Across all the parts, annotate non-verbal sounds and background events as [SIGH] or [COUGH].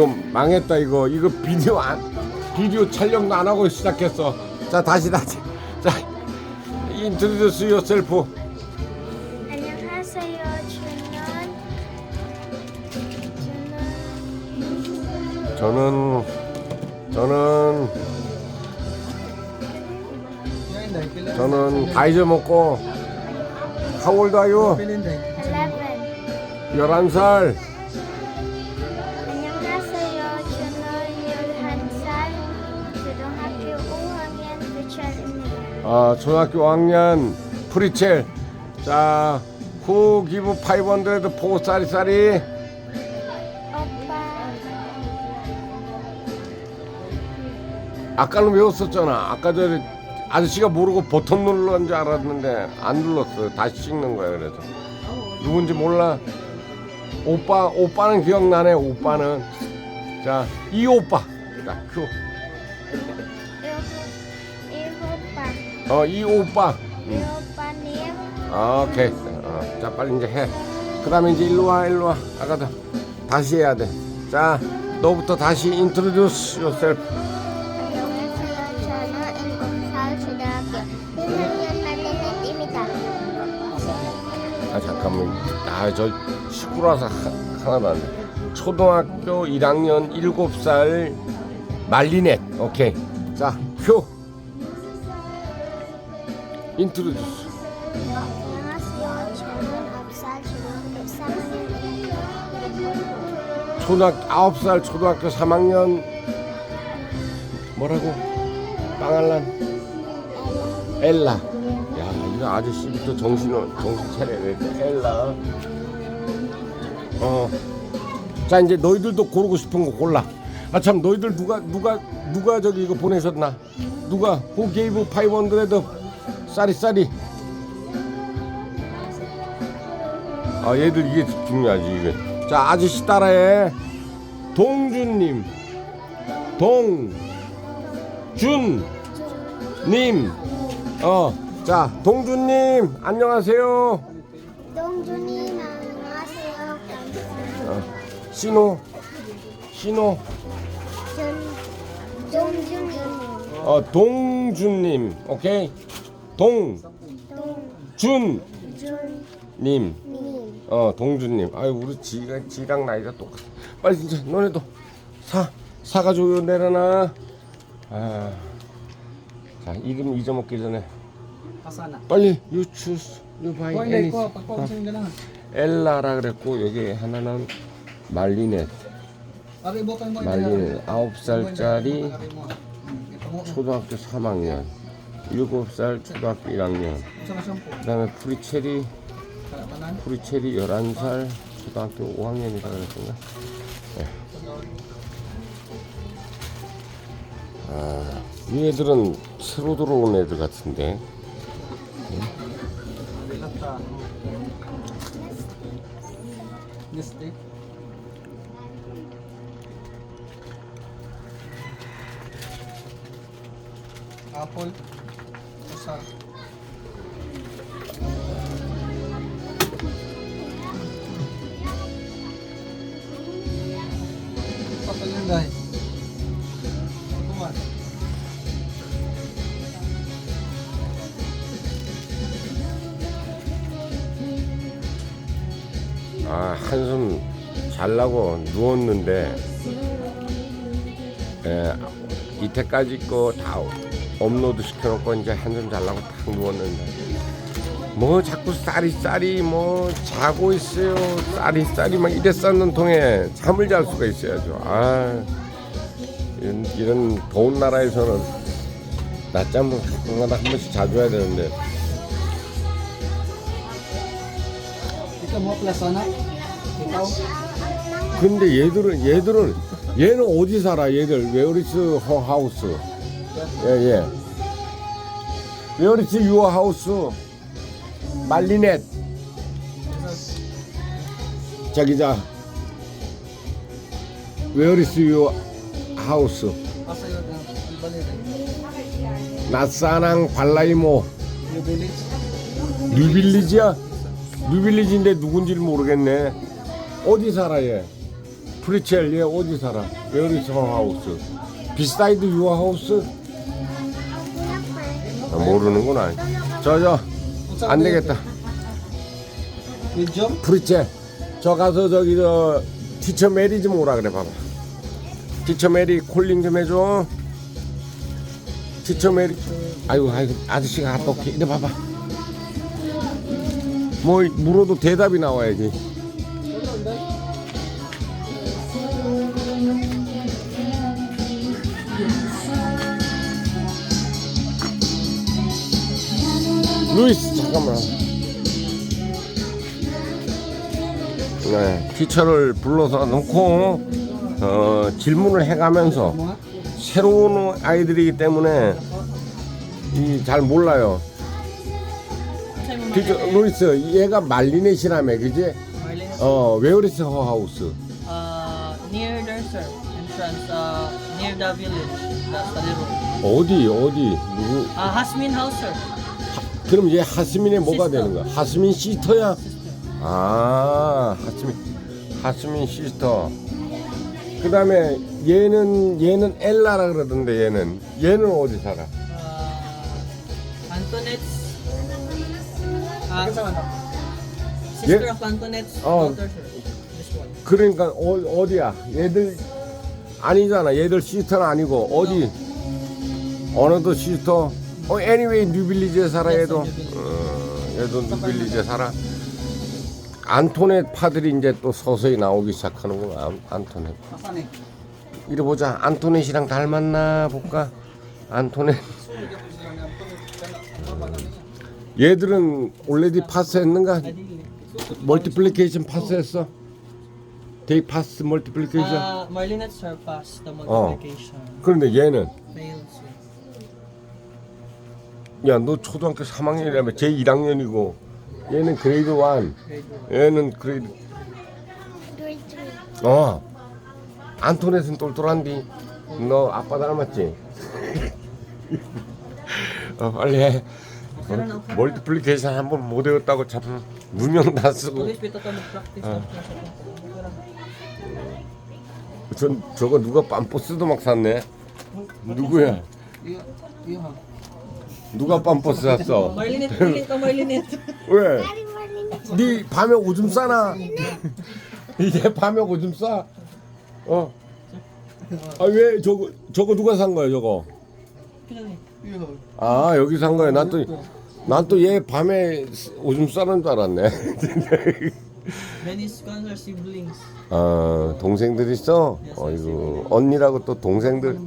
좀 망했다 이거. 이거 비디오 안 비디오 촬영도 안 하고 시작했어. 자 다시 다시. 자 인트로듀스 요셀프 안녕하세요. 저는 저는 저는 저는 다 잊어먹고 하울다요 저는 11. 11살 아, 초등학교 5학년 프리첼. 자 후 기부 500 포사리사리 오빠, 아까는 외웠었잖아. 아까 전에 아저씨가 모르고 버튼 눌러는 줄 알았는데 안 눌렀어 다시 찍는 거야 그래서. 누군지 몰라. 오빠 오빠는 기억나네 오빠는. 자 이 오빠. 자 큐. 어, 이 오빠. 이 오빠님, 아, 오케이. 어, 자, 빨리 이제 해. 그 다음에 이제 일로 와, 일로 와. 아까도 다시 해야 돼. 자, 너부터 다시 introduce yourself. 안녕하세요. 저는 7살 초등학교 1학년 말레넷입니다. 아, 잠깐만. 아, 저 하- 하나도 안 돼. 초등학교 1학년 7살 말리넷. 오케이. 자, 큐. introduce. 안녕하세요. 저는 9살 초등학교 3학년입니다. 초등학교 9살 초등학교 3학년 뭐라고? 빵알란 엘라 야 이거 아저씨부터 정신 정신 차려야 돼 엘라 어 자 이제 너희들도 고르고 싶은 거 골라 아 참 너희들 누가 누가 누가 저기 이거 보내셨나 누가 who gave 500 쌀이 쌀이. 아 얘들 이게 중요하지 이게. 자 아저씨 따라해. 동준님 동준님. 어자 동준님 안녕하세요. 동준님 안녕하세요. 어, 신호 신호. 전 동준님. 어 동준님 오케이 동준님 동준님. 어 동준님. 아유 우리 지가 지랑 나이가 똑같아. 빨리 진짜 너네도 사 사가지고 내려놔. 아 자 이름 잊어먹기 전에 Pasana. 빨리 ko, pagpapasin ka lang. 엘라라 그랬고 여기 하나는 말리넷 Ari mo kayo mo 말리넷 아홉 살짜리 mo. Ito mo. 초등학교 3학년 일곱 살 초등학교 1학년 Sa masampo. 그다음에 프리체리. 프리체리 11살 초등학교 5학년이라 그랬던가 네. 아, 이 애들은 새로 들어온 애들 같은데 Lata. Dahil. Kuman. 아 한숨 잘라고 누웠는데 에, 이때까지 거 다 업로드 시켜놓고 이제 한숨 잘라고 딱 누웠는데. 뭐 자꾸 쌀이 쌀이 뭐 자고 있어요. 쌀이 쌀이 막 이래 쌓는 통에 잠을 잘 수가 있어야죠. 아 이런, 이런 더운 나라에서는 낮잠을 가끔가다 한 번씩 자주 해야 되는데? Ikaw? 근데 얘들은 얘들은 얘는 어디 살아 얘들? 웨어리스 허 하우스 예예 웨어리스 유어 하우스 말리넷 저기 자 웨어리스 유어 하우스 Asa yun ang Albanese? 나사낭 발라이모? 뉴빌리지야 뉴빌리지인데 누군지를 모르겠네 어디 살아 얘 프리첼 얘 어디 살아? Where is her house? Beside your house? 아, 모르는구나. 저 저 안 되겠다. Medium? 프리첼 저 가서 저기 저 티처 메리 좀 오라 그래 봐봐. 티처 메리 콜링 좀 해줘. 티처 메리. 아이고 아이고 아저씨가 갔다 올게. 이래 봐봐. 뭐 물어도 대답이 나와야지. 루이스 잠깐만. 네, 티처를 불러서 놓고 어, 질문을 해가면서? 새로운 아이들이기 때문에 이 잘 몰라요. 티처 루이스 얘가 말리넷이라며 그지? 어 웨어리스 허하우스 uh, near sir. Entrance, uh, near the village, the study room. 어디 어디 누구? Uh, Hasmin House, sir. 그럼 얘 하스민의 뭐가 시스터. 되는 거야? 하스민 시스터야? 아 하스민 하스민 시스터. 그다음에 얘는 얘는 엘라라 그러던데 얘는 얘는 어디 살아? Yeah. of Antoinette's Oh. daughter, sir. This one. 그러니까 어, 어디야? 얘들 아니잖아. 얘들 시스터는 아니고 어디? 어느도 시스터. 어, anyway 뉴빌리지에 살아 얘도. 어, 얘도 뉴빌리지에 살아. 안토넷 파들이 이제 또 서서히 나오기 시작하는구나. 안- 안토넷. 이리 보자. 안토넷이랑 닮았나 볼까? 안토넷. 얘들은 올레디 파스했는가? 멀티플리케이션 파스했어? 데이 파스 멀티플리케이션? Marlene surpassed the multiplication. 그런데 얘는 Failed, sir. 야 너 초등학교 3학년이라면 제 1학년이고. 얘는 그레이드 1 Grade one. 얘는 그레이드. Grade 3. 어. 안토넷은 똘똘한디. 너 아빠 닮았지? [LAUGHS] 어 빨리 해. 어, 멀티플리케이션 한 번 못 외웠다고 참 무명 다 쓰고. sa 전 저거 누가 빰버스도 막 샀네. 누구야? 누가 빰버스 샀어? Ka Marlene. 왜? 네 밤에 오줌 싸나? 이제 밤에 오줌 싸? 어? 아 왜 저거 저거 누가 산 거야 저거? 아 여기 산 거야. 난 또 난 또 얘 밤에 오줌 싸는 줄 알았네. [LAUGHS] Venice siblings. 아 동생들 있어? 어이구 언니라고 또 동생들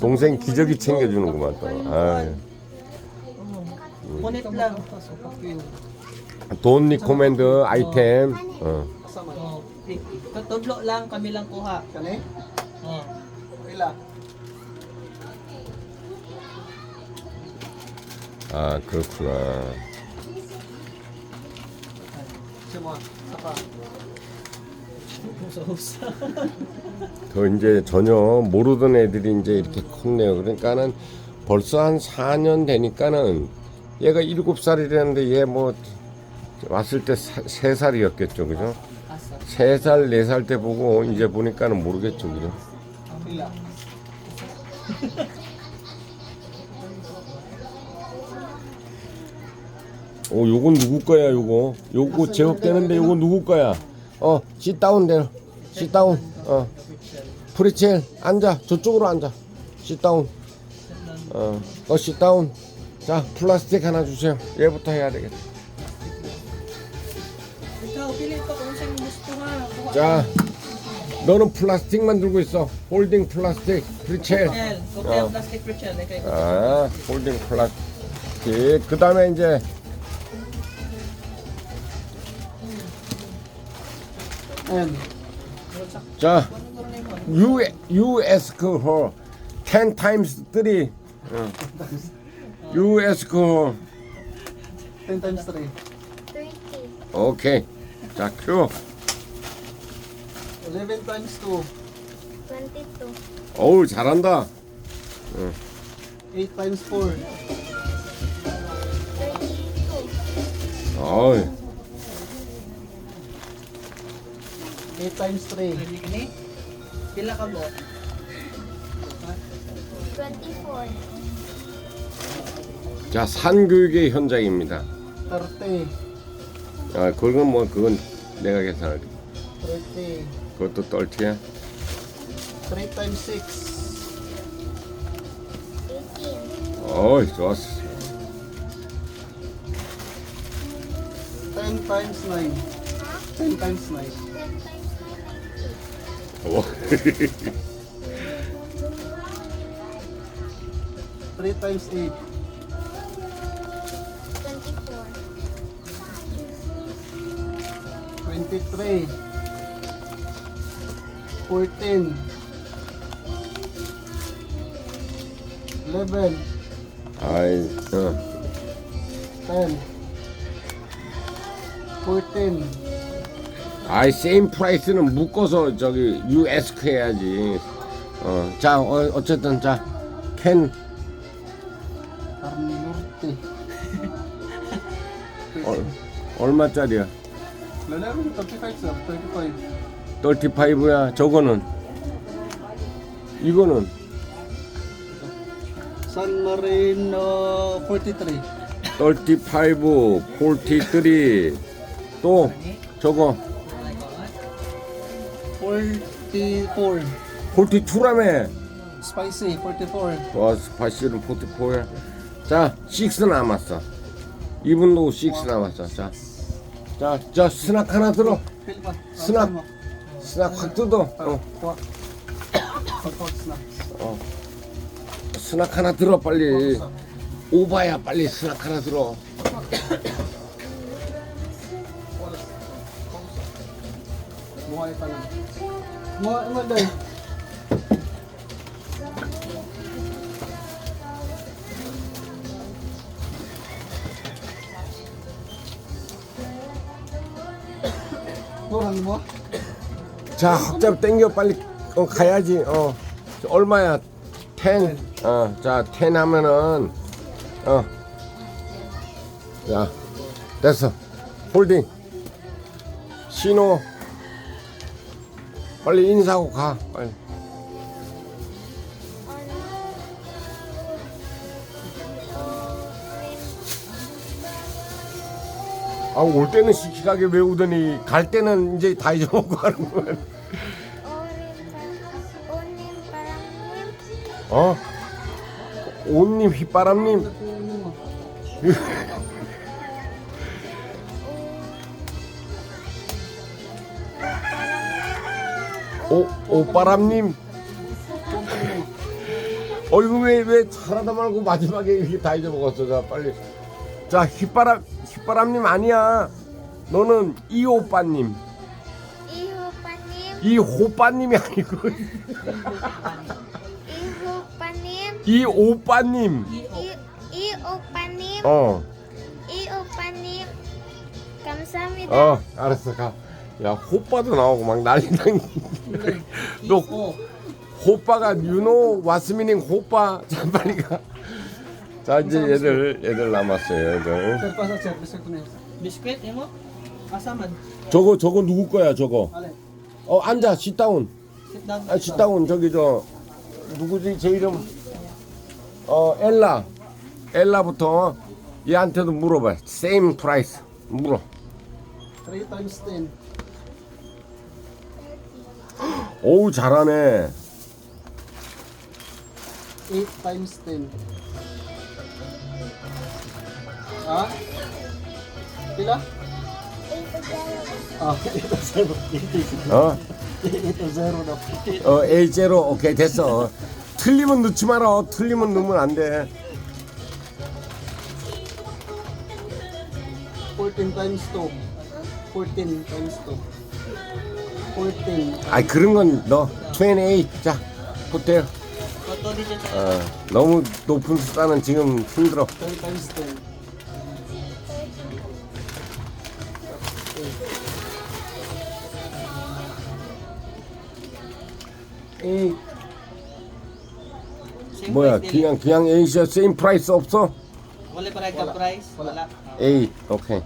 동생 기저귀 챙겨주는구만 또. 아, Punit lang. 돈 리코멘드 아이템. 어. Kasama. Oh, pick. Tutudlo lang, kami lang kuha. Kani? Oh. Ila. 아 그렇구나. Siya mo. Saka. Usa-usa. 더 이제 전혀 모르던 애들이 이제 이렇게 컸네요. 그러니까는 벌써 한 4년 되니까는 얘가 7살이라는데 얘 뭐 왔을 때 3살이었겠죠. 그죠? Asa. 3살, 4살 때 보고 이제 보니까는 모르겠죠. 그죠? 오, 요건 누구 거야, 요거? 요거 제법되는데 요거 누구 거야? 어, sit 대 sit 어. 프리첼 앉아. 저쪽으로 앉아. sit 어. 어, sit 자, 플라스틱 하나 주세요. 얘부터 해야 되겠다. 자, 너는 플라스틱만 들고 있어. 홀딩 플라스틱, 프리첼. 어. 아, 홀딩 플라스틱. 그 다음에 이제. 자, you you ask her ten times three. 응. Her. 10 times 3. 30. 오케이. 자, 큐. 11 times 2. 22. 어우, 잘한다. 8 times 4. 32. 어이. 8 times 3. Ready ka ni? Pila ka mo? 24. 자 산교육의 현장입니다. 30. 아 그건 뭐 그건 내가 계산할게. 30. 그것도 떨티야. 3 times 6. 18. 어이 좋았어. 10 times 9. 10 times 9. 10 times 9 오. 3 times 8. 24. 23. 14. 11. 아이 어. 10. 14. 아이 세임 프라이스는 묶어서 저기 USK 해야지. 어, 자 어, 어쨌든 자 캔 얼마짜리야? Yung 35 sir. 35. 35야. 저거는 이거는 Marino 43. 35, 43. 또 저거 44. 42라며. Spicy 44. 와 스파이시는 44야. 자, 6 남았어. 이분도 6 남았어. 자, 자, 자 스낙 하나 들어. Snap. 스낙 확 뜯어. 어. 어. 스낙 하나 들어 빨리. 오바야 빨리 스낙 하나 들어. Lang. Muhay 뭐? 자, 학잡 땡겨 빨리 어, 가야지. 어. 저 얼마야? 10. 어, 자, 10 하면은 어. 자, 됐어. 홀딩. 신호. 빨리 인사하고 가. 빨리. 아, 올 때는 시키하게 외우더니 갈 때는 이제 다 잊어먹고 가는 거야. 어? 온님 휘바람님 오 오바람님 어 이거 왜왜 잘하다 말고 마지막에 이렇게 다 잊어먹었어 자 빨리 자 휘바람 휘바람님 아니야 너는 이 오빠님 Ihupanim. 이 호빠님이 아니고 Ihupanim. 이 오빠님 I, iupanim. 어 Iupanim. Kamsamida. 어, 알았어, 가. 야, 호빠도 나오고 막 난리당. 너 어. 호빠가 유노 와스미닝 호빠. 자, 빨리 가. 자, 이제 얘들 얘들 남았어요, 얘들. 저거 저거 누구 거야, 저거? 어, 앉아. Sit down. 아, down. 저기 저 누구지? 제 이름 어, 엘라. 엘라부터 얘한테도 물어봐. same price. 물어. 3 times 10. 어우, 잘하네. 8 times 10. Ha? Pila? Ah. 어? Daw. 어, A0 오케이 됐어. 어. 틀리면 넣지 마라. 틀리면 넣으면 안 돼. 14 times 2. 14 times 2. 14. 아이 그런 건 넣어. 28. 자, digital. 어, 너무 높은 숫자는 지금 힘들어. 10 times 10. 8. Same Boya, price din. Kiang, Kiang is the same price also? Wala pa rin ka price? Wala. 8, okay.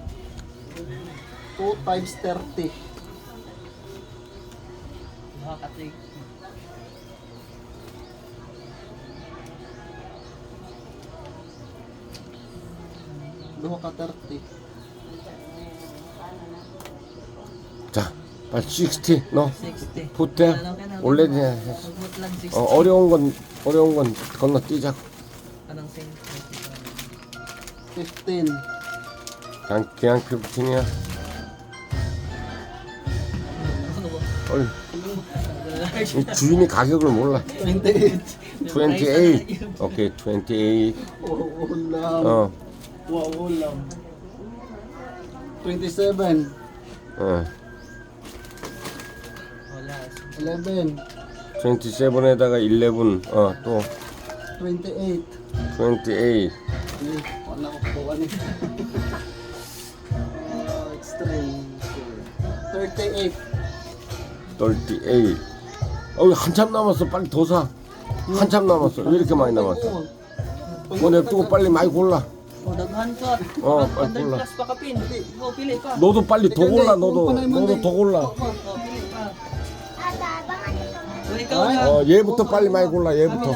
2 times 30. Nakakatay. Duha ka 30. 자, 빨리 60 너. 60. 푸테 원래 그냥 Hugot lang 60. 어, 어려운 건 어려운 건 건너뛰자고. Anong same? 15. 그냥 그냥 15이야. Ano ba? 얼. 이 주인이 가격을 몰라. [LAUGHS] 28. 28. [LAUGHS] 오케이, 28. Wow, ulam. 어, Wow, ulam. 27. 어. Wala. 11. 27에다가 11. 어, 또 28. 28. Eh, wala ko po ano. Oh, extreme. 38. 38. 어, 한참 남았어. 빨리 더 사. 한참 남았어. 왜 이렇게 많이 남았어? 뭐 냅두고 빨리 많이 골라. O, daghan ka. Oh, Pag pag pula. 100 plus pa ka pin. Go, pili ka. 너도 빨리 더 골라. 너도 너도 더 골라. O, pili 어, 얘부터 빨리 많이 골라. 얘부터.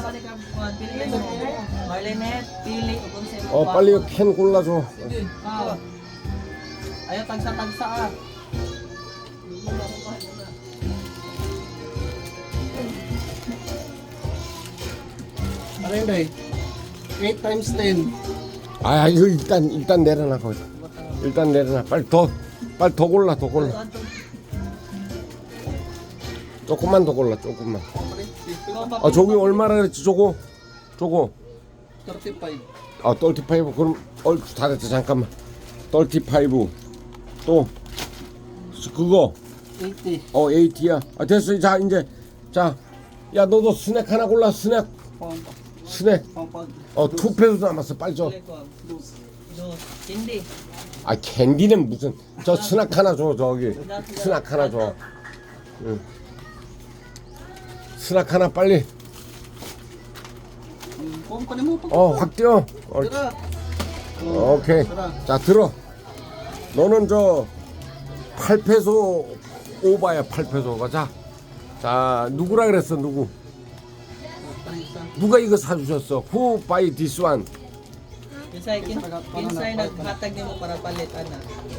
어. 빨리 캔 골라줘. Ah. Ayaw tagsa-tagsa ah. Ano yun, day? 8 times 10. 아, 이거 일단 일단 내려놔 거기. 일단 내려놔. 빨리 더 빨리 더 골라. 더 골라. 조금만 더 골라. 조금만. 아, 저기 얼마나 그랬지? 저거. 저거. 35. 아, 35. 그럼 어, 다 됐다. 잠깐만. 35. 또 그거. 80. 어, AT야. 아, 됐어. 자, 이제 자. 야, 너도 스낵 하나 골라. 스낵. 스낵. pang pag. 어, 투 페소 남았어. 빨리 줘. Dos. Hindi. 아, 캔디는 무슨 저 스낵 하나 줘. 저기. 스낵 하나 줘. 응. 스낵 하나 빨리. 어, 확 뛰어. 어, Tara. 오케이. 자, 들어. 너는 저 8페소 오바야, 8페소가. 자. 자, 누구라 그랬어, 누구? 누가 이거 사주셨어? Who buy this one? Naghatag para.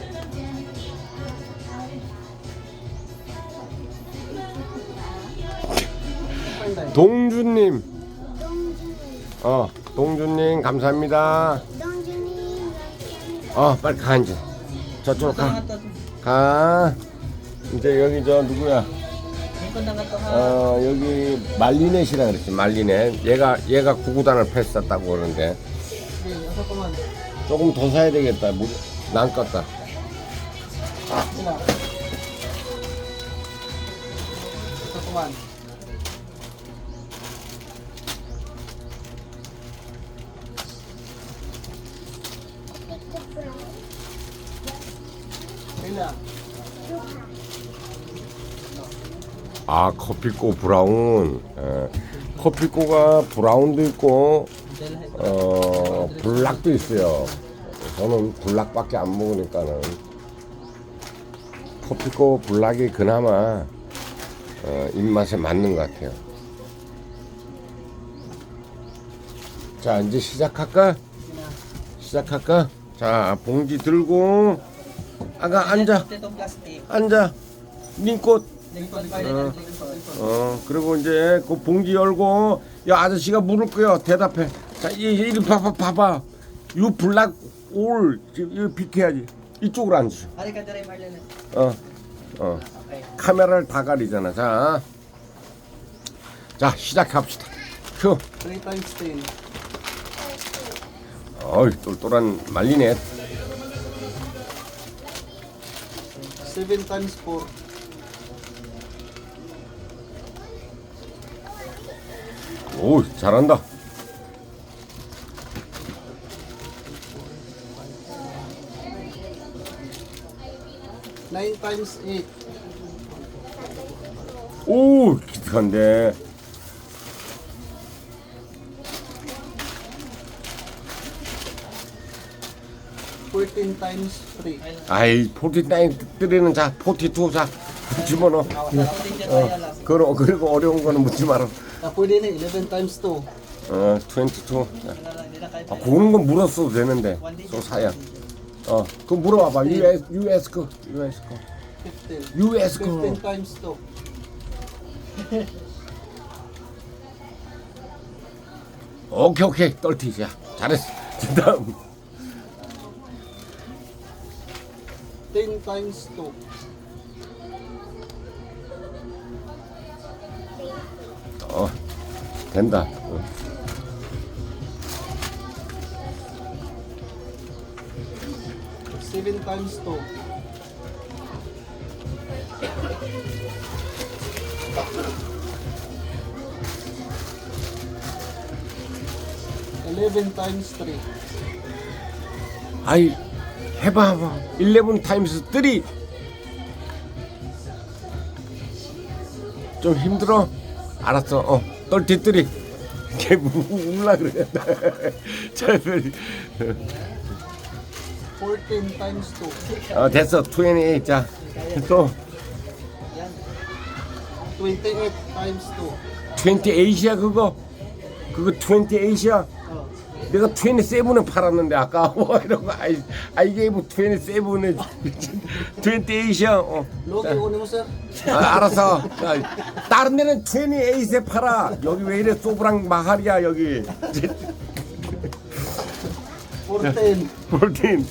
동주님. 어, 동주님, 감사합니다. 어, 빨리 가, 이제. 저쪽으로 가. 가. 이제 여기 저 누구야? 어, 여기 말리넷이라 그랬지, 말리넷. 얘가, 얘가 구구단을 패스했다고 그러는데. Man? 조금 더 사야 되겠다. 무, 난 껐다. Pa 아, 커피꼬 브라운. 어, 커피꼬가 브라운도 있고, 어, 블락도 있어요. 저는 블락밖에 안 먹으니까는. 커피꼬 블락이 그나마, 어, 입맛에 맞는 것 같아요. 자, 이제 시작할까? 시작할까? 자, 봉지 들고, 아가, 앉아. 앉아. 닌꽃. Marlene. 어 그리고 이제 그 봉지 열고 야 아저씨가 물을 거요 대답해 자 이, 이리 봐봐 봐봐 유 블락 올 이거 비켜야지 이쪽으로 앉으. 어어 Okay. 카메라를 다 가리잖아 자 자 시작합시다 큐3 times 10. 어이 똘똘한 말리네 7 times 4. 오 잘한다 Nine times 8. 오 기특한데 Fourteen times 3. 아이 포티나인 뜨리는 자 포티 투 자 [LAUGHS] 집어넣어 siya 어. 그리고 그리고 어려운 거는 묻지 마라 pwede na 11 times 2. 어 22. 자. Hindi na kaya. 아, 고는 건 물었어도 되는데. 소 사야. 어, 그 물어봐봐. US, US 거, US 거. 15. US 거. 15 times 2. 오케이, 오케이. 떨티. 야, 잘했어. 그 다음. 10 times 2. 된다. 어. Seven times two. Eleven times three. 아이, 해봐, 해봐. 11 타임스 3. 좀 힘들어? 알았어. 어, 떨티 3. 걔 울라. 잘, Fourteen times two. 어, 됐어. 28. 자, 또. Twenty-eight times two. 28이야 그거 그거 28이야 Oh. 내가 27에 팔았는데 아까 와 이러고 아이 아이 게임 27에 28이야 어. Kunin mo sir. 아, 알았어 자, 다른 데는 28에 팔아 여기 왜 이래 소브랑 마할이야 여기 Fourteen. 14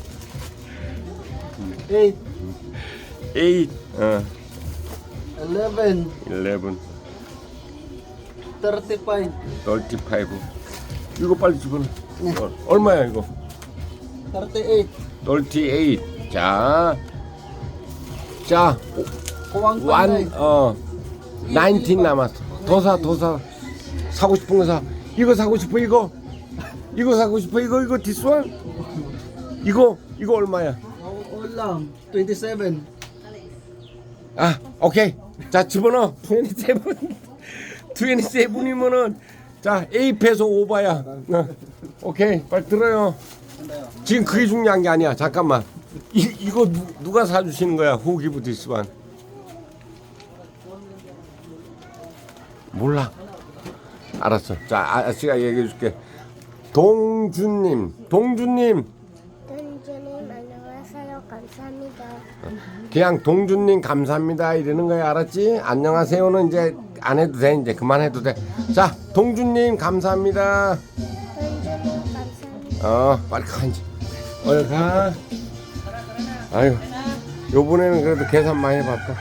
Eight. 8 어, Eleven. 11 Thirty-five. 35 이거 빨리 집어넣어 어, 얼마야 이거 Thirty-eight. 38 자, 자 완. 어, 19 남았어. 더 사, 더 사. 사고 싶은 거 사. 이거 사고 싶어, 이거. 이거 사고 싶어, 이거, 이거, this one? 이거, 이거 얼마야? All, all lang. Twenty-seven. 아, 오케이. 자, 집어넣어. 27. 27이면은, [LAUGHS] 자, 8패서 오바야. 어, 오케이. 빨리 들어요. 지금 그게 중요한 게 아니야. 잠깐만. 이, 이거 누, 누가 사주시는 거야? This one? 몰라. 알았어. 자, 아저씨가 얘기해 줄게. 동준님, 동준님. 던주님 안녕하세요. 감사합니다. 그냥 동준님 감사합니다 이러는 거야 알았지? 안녕하세요는 이제 안 해도 돼. 이제 그만해도 돼자 동준님 감사합니다. 던주님 감사합니다. 어 빨리 가 이제. 어여 가. 아유 요번에는 그래도 계산 많이 해봤다